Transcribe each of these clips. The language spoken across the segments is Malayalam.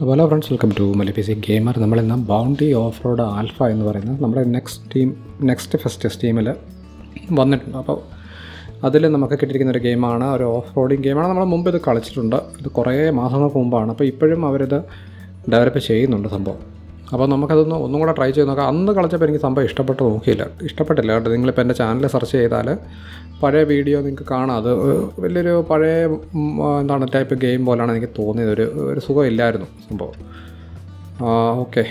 അപ്പോൾ hello friends welcome to Mali PC C gamer നമ്മളിന്ന് ബൗണ്ടി ഓഫ് റോഡ് ആൽഫ എന്ന് പറയുന്നത് നമ്മുടെ നെക്സ്റ്റ് ടീം നെക്സ്റ്റ് ഫസ്റ്റ് ടീമിൽ വന്നിട്ടുണ്ട്. അപ്പോൾ അതിൽ നമുക്ക് കിട്ടിയിരിക്കുന്ന ഒരു ഗെയിമാണ് ഒരു ഓഫ് റോഡിങ് ഗെയിമാണ് നമ്മൾ മുമ്പ് ഇത് കളിച്ചിട്ടുണ്ട്. ഇത് കുറേ മാസങ്ങൾക്ക് മുമ്പാണ്. അപ്പോൾ ഇപ്പോഴും അവരിത് ഡെവലപ്പ് ചെയ്യുന്നുണ്ട് സംഭവം. അപ്പോൾ നമുക്കതൊന്ന് ഒന്നും കൂടെ ട്രൈ ചെയ്ത് നോക്കാം. അന്ന് കളിച്ചപ്പോൾ എനിക്ക് സംഭവം ഇഷ്ടപ്പെട്ട് നോക്കിയില്ല. ഇഷ്ടപ്പെട്ടില്ല കേട്ടോ. നിങ്ങളിപ്പോൾ എന്റെ ചാനൽ സെർച്ച് ചെയ്താൽ പഴയ വീഡിയോ നിങ്ങൾക്ക് കാണാം. അത് വലിയൊരു പഴയ എന്താണ് ടൈപ്പ് ഗെയിം പോലെയാണ് എനിക്ക് തോന്നിയത്. ഒരു ഒരു സുഖമില്ലായിരുന്നു സംഭവം. ഓക്കെ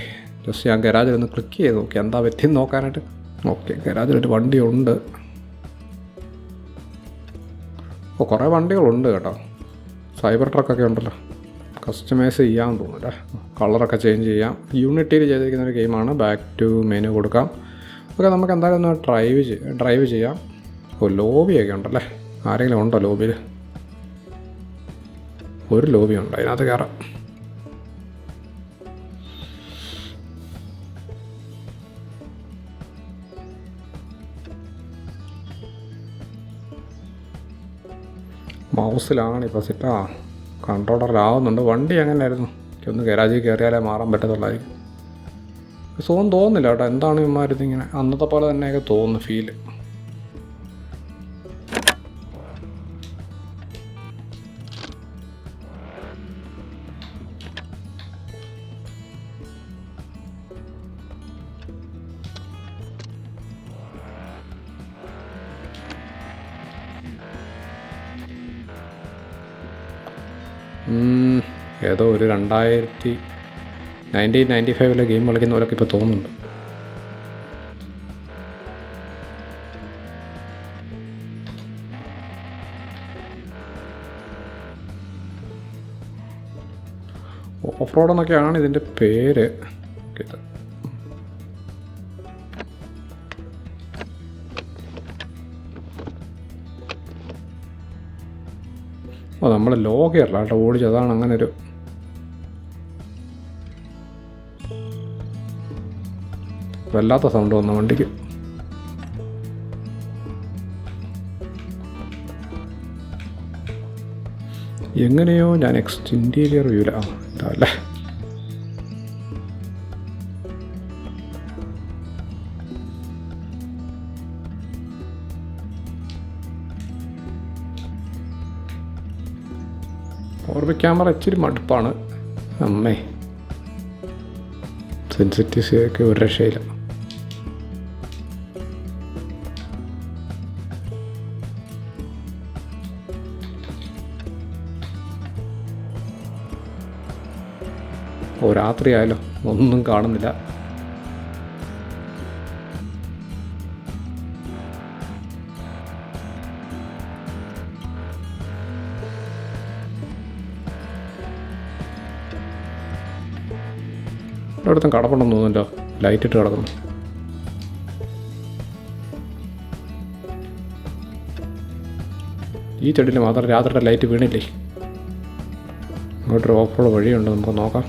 ജസ്റ്റ് ഞാൻ ഗരാജിൽ ഒന്ന് ക്ലിക്ക് ചെയ്ത് നോക്കി. എന്താ പറ്റിയെന്ന് നോക്കാനായിട്ട്. ഓക്കെ ഗരാജിലൊരു വണ്ടിയുണ്ട്. ഓ കുറേ വണ്ടികളുണ്ട് കേട്ടോ. സൈബർ ട്രക്കൊക്കെ ഉണ്ടല്ലോ. കസ്റ്റമൈസ് ചെയ്യാൻ തോന്നുന്നില്ല കളറൊക്കെ ചേഞ്ച് ചെയ്യാം. യൂണിറ്റിയിൽ ചെയ്തിരിക്കുന്ന ഒരു ഗെയിമാണ് ബാക്ക് ടു മെനു കൊടുക്കാം. ഓക്കെ നമുക്ക് എന്തായാലും ഒന്ന് ഡ്രൈവ് ഡ്രൈവ് ചെയ്യാം. ഓ ലോബിയൊക്കെ ഉണ്ടല്ലേ ആരെങ്കിലും ഉണ്ടോ ലോബിയിൽ ഒരു ലോബി ഉണ്ട് അതിനകത്ത് കയറാം മൗസിലാണ് ഇപ്പോൾ സെറ്റ് ആ. കൺട്രോളറിലാവുന്നുണ്ട് വണ്ടി എങ്ങനെയായിരുന്നു? എനിക്കൊന്ന് ഗരാജിൽ കയറിയാലേ മാറാൻ പറ്റത്തുള്ളായിരിക്കും. സുഖം തോന്നുന്നില്ല കേട്ടോ. എന്താണ് ഇമാരിത് ഇങ്ങനെ അന്നത്തെ പോലെ തന്നെയൊക്കെ തോന്നുന്നു ഫീൽ ഏതോ ഒരു രണ്ടായിരത്തി നയന്റീൻ നയന്റി ഫൈവിലെ ഗെയിം കളിക്കുന്നവരൊക്കെ ഇപ്പോൾ തോന്നുന്നുണ്ട്. ഓഫ് റോഡ് എന്നൊക്കെയാണ് ഇതിന്റെ പേര്. ഓ നമ്മൾ ലോ ഗിയറിലാണ് കേട്ടോ അതാണ് അങ്ങനെ ഒരു വല്ലാത്ത സൗണ്ട് വന്ന വണ്ടിക്ക്. എങ്ങനെയോ ഞാൻ എക്സ്റ്റ് ഇന്റീരിയർ വ്യൂല ആ ഇതല്ലേ ഓർബി ക്യാമറ ഇച്ചിരി മടുപ്പാണ്. അമ്മേ. സെൻസിറ്റീവ്സിയൊക്കെ ഒരു രക്ഷയില്ല. ഓ രാത്രിയായാലോ ഒന്നും കാണുന്നില്ല. ഇവിടുത്തെ കടപ്പുണ്ടെന്ന് തോന്നുന്നല്ലോ ലൈറ്റ് ഇട്ട് കിടക്കുന്നു. ഈ ചെടിയിൽ മാത്രം രാത്രിയുടെ ലൈറ്റ് വീണില്ലേ? ഇങ്ങോട്ടൊരു ഓഫുള്ള വഴിയുണ്ട് നമുക്ക് നോക്കാം.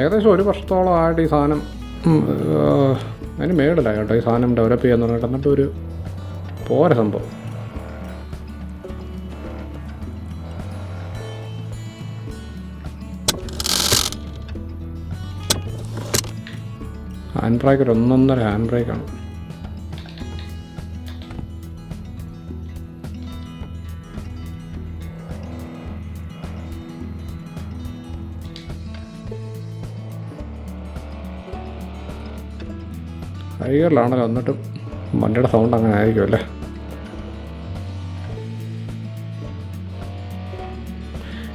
ഏകദേശം ഒരു വർഷത്തോളമായിട്ട് ഈ സാധനം അതിന് മേളിലായി കേട്ടോ. ഈ സാധനം ഡെവലപ്പ് ചെയ്യാൻ പറഞ്ഞിട്ട് എന്നിട്ടൊരു പോരെ സംഭവം. ഹാൻഡ് ബ്രേക്ക് ഒന്നൊന്നര ഹാൻഡ് ബ്രേക്കാണ് ഹൈഗറിലാണല്ലോ എന്നിട്ടും വണ്ടിയുടെ സൗണ്ട് അങ്ങനെ ആയിരിക്കും അല്ലേ?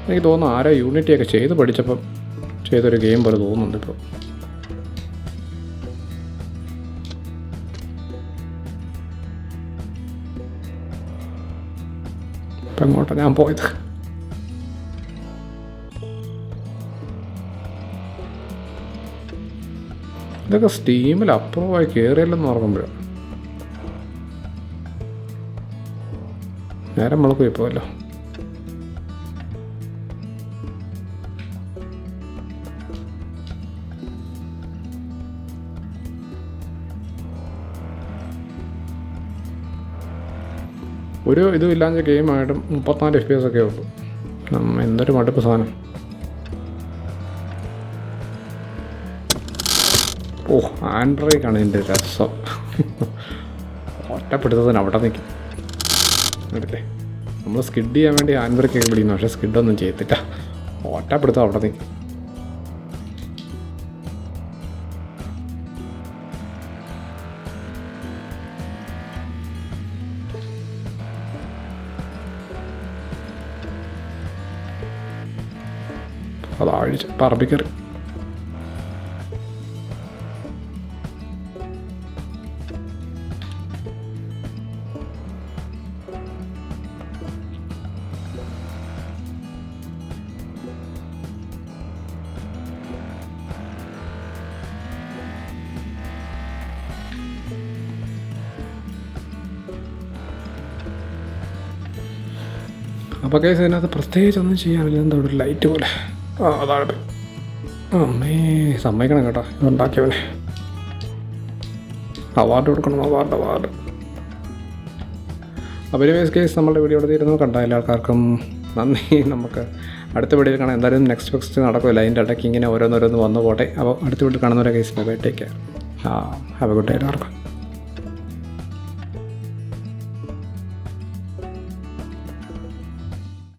എനിക്ക് തോന്നുന്നു ആരോ യൂണിറ്റി ഒക്കെ ചെയ്ത് പഠിച്ചപ്പം ചെയ്തൊരു ഗെയിം പോലെ തോന്നുന്നുണ്ട് ഇപ്പോൾ ഇപ്പം എങ്ങോട്ടാണ് ഞാൻ പോയത് ഇതൊക്കെ സ്റ്റീമിൽ അപ്രൂവായി കയറിയല്ലെന്ന് ഓർക്കുമ്പോഴാണ് നേരം മുളക്ക് ഒരു ഇതും ഇല്ലാഞ്ഞ ഗെയിമായിട്ടും മുപ്പത്തിനാല് എഫ് പി എസ് ഒക്കെ ഉള്ളൂ എന്തൊരു മടുപ്പ് സാധനം. ഓ ആൻഡ്രോയിക്കാണ് എന്റെ രസം. ഒറ്റപ്പെടുത്തതിന് അവിടെ നിൽക്കും എടുത്തേ നമ്മൾ സ്കിഡ് ചെയ്യാൻ വേണ്ടി ആൻഡ്രോയ്ക്കൊക്കെ പിടിക്കുന്നു പക്ഷേ സ്കിഡൊന്നും ചെയ്യത്തില്ല ഒറ്റപ്പെടുത്തം അവിടെ നിൽക്കും അതാഴ്ച പറമ്പിക്കറി. അപ്പോൾ കേസ് അതിനകത്ത് പ്രത്യേകിച്ച് ഒന്നും ചെയ്യാനില്ല. എന്താ ഒരു ലൈറ്റ് പോലെ. ആ അതാകട്ടെ അമ്മേ സമ്മതിക്കണം കേട്ടോ. ഇതുണ്ടാക്കിയവനെ അവാർഡ് കൊടുക്കണം അവാർഡ് അവാർഡ് അപ്പോൾ വേസ് കേസ് നമ്മളുടെ വീഡിയോ തീരുന്നു. കണ്ട എല്ലാ ആൾക്കാർക്കും നന്ദി. നമുക്ക് അടുത്ത വീഡിയോയിൽ കാണാം. എന്തായാലും നെക്സ്റ്റ് ഫെക്സ്റ്റ് നടക്കുമല്ലോ അതിന്റെ ഇടയ്ക്ക് ഇങ്ങനെ ഓരോന്നോരോന്ന് വന്നു പോട്ടെ. അപ്പോൾ അടുത്ത വീട്ടിൽ കാണുന്നവരെ കേസ് ബൈ ടേക്ക് ആ ഹാവ് എ ഗുഡ് ഡേ എല്ലാവർക്കും.